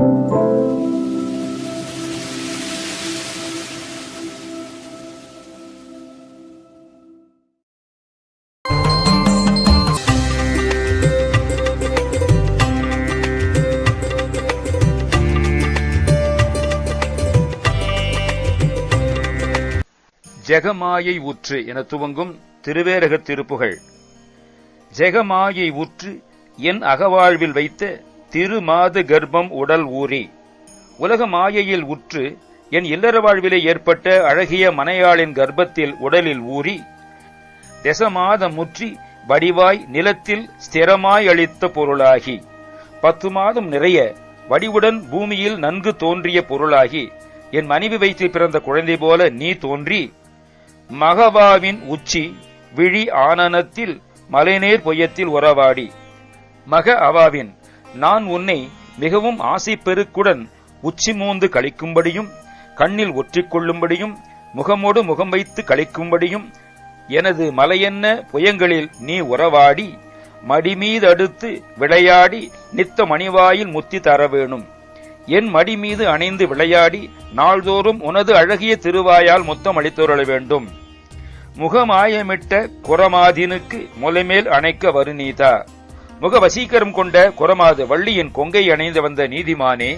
ஜெகமாயை உற்று என துவங்கும் திருவேரகத் திருப்புகழ் ஜெகமாயை உற்று என் அகவாழ்வில் வைத்த திருமாது கர்ப்பம் உடல் ஊறி. உலக மாயையில் உற்று என் இல்லற வாழ்விலே ஏற்பட்ட அழகிய மனையாளின் கர்ப்பத்தில் உடலில் ஊறி தசமாதம் முற்றி வடிவாய் நிலத்தில் ஸ்திரமாய் அளித்த பொருளாகி பத்து மாதம் நிறைய வடிவுடன் பூமியில் நன்கு தோன்றிய பொருளாகி என் மனைவி வயிற்றில் பிறந்த குழந்தை போல நீ தோன்றி மகவாவின் உச்சி விழி ஆனனத்தில் மலைநேர் பொய்யத்தில் உறவாடி மக அவாவின் நான் உன்னை மிகவும் ஆசை பெருக்குடன் உச்சி மூந்து கழிக்கும்படியும் கண்ணில் ஒற்றிக்கொள்ளும்படியும் முகமோடு முகம் வைத்து கழிக்கும்படியும் எனது மலையென்ன புயங்களில் நீ உறவாடி மடிமீதடுத்து விளையாடி நித்த மணிவாயில் முத்தி தர வேணும். என் மடி மீது அணைந்து விளையாடி நாள்தோறும் உனது அழகிய திருவாயால் முத்தம் அளித்துரள வேண்டும். முகமாயமிட்ட குரமாதினுக்கு முலைமேல் அணைக்க வருநீதா. முக வசீகரம் கொண்ட குரமாது வள்ளியின் கொங்கை அணைந்து வந்த நீதிமானே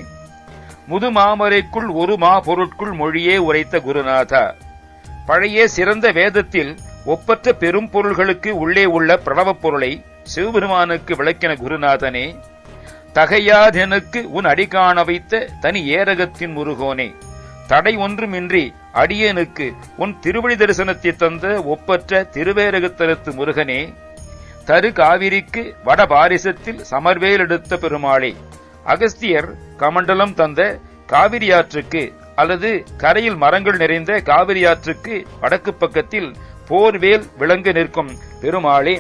முதுமாமரைக்குள் ஒரு மா பொருட்குள் மொழியே உரைத்த குருநாதா பழைய சிறந்த வேதத்தில் ஒப்பற்ற பெரும் பொருள்களுக்கு உள்ளே உள்ள பிரணவப் பொருளை சிவபெருமானுக்கு விளக்கின குருநாதனே தகையாதெனுக்கு உன் அடிகாண வைத்த தனி ஏரகத்தின் முருகோனே தடை ஒன்றுமின்றி அடியனுக்கு உன் திருவழி தரிசனத்தை தந்த ஒப்பற்ற திருவேரகத்தலத்து முருகனே தரு காவிரிக்கு வட பாரிசத்தில் சமர்வேல் எடுத்த பெருமாளே அகஸ்தியர் கமண்டலம் தந்த காவிரியாற்றுக்கு அல்லது கரையில் மரங்கள் நிறைந்த காவிரியாற்றுக்கு வடக்கு பக்கத்தில் போர்வேல் விளங்கு நிற்கும் பெருமாளே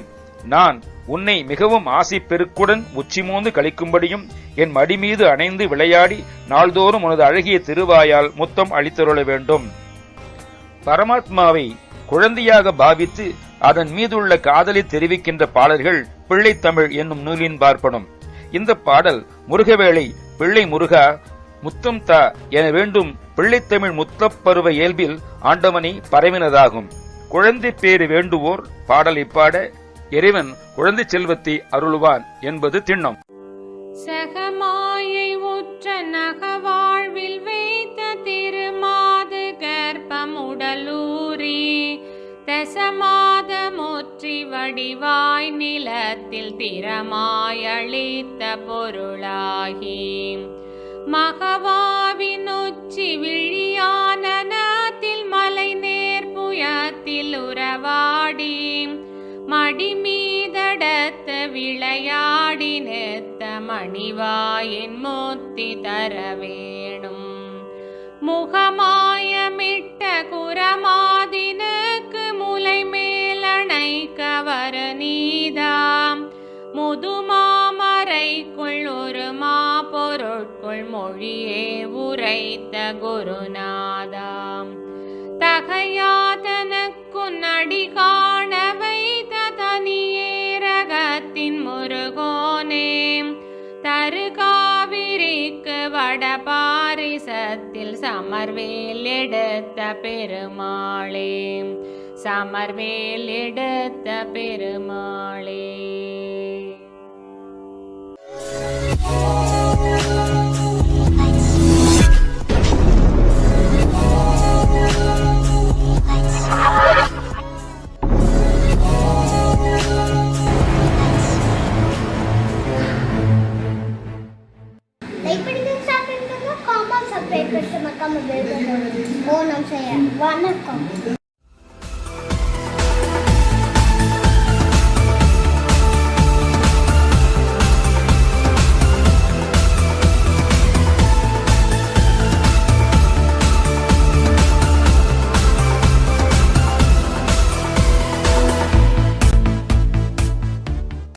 நான் உன்னை மிகவும் ஆசை பெருக்குடன் உச்சிமூந்து கழிக்கும்படியும் என் மடி மீது அணைந்து விளையாடி நாள்தோறும் உனது அழகிய திருவாயால் முத்தம் அளித்தருள வேண்டும். பரமாத்மாவை குழந்தையாக பாவித்து அதன் மீதுள்ள காதலை தெரிவிக்கின்ற பாடல்கள் பிள்ளைத்தமிழ் என்னும் நூலின் பார்ப்படும் இந்த பாடல் முருகவேளை பிள்ளை முருகா முத்தம் தா என வேண்டும் பிள்ளைத்தமிழ் முத்தப்பருவ இயல்பில் ஆண்டவனை பரவினதாகும். குழந்தை பேறு வேண்டுவோர் பாடல் இப்பாட இறைவன் குழந்தை செல்வத்தை அருளுவான் என்பது திண்ணம். சகமாயை உற்ற நகவாழ்வில் வைத்த திருமாது கர்ப்பம் உடலூரி போற்றி வடிவாய் நிலத்தில் திறமாயளித்த பொருளாகி. மகவாவின் உச்சி விழியானத்தில் மலை நேர்புயத்தில் உறவாடி. மடிமீதடத்த விளையாடி நிறுத்த மணிவாயின் முத்தி தர வேணும் முகமாயமிட்ட குரமாய் நீதாம் முதுமாமரைக்குள் ஒரு மா பொருட்குள் மொழியே உரைத்த குருநாதாம். தகையாதனக்குன் நடிகா சமர்வேல் எடுத்த பெருமாளே. சமர்வேல் எடுத்த பெருமாளே. పెట్టమక్క మా దేవుడు మోనం చేయ వానక్కం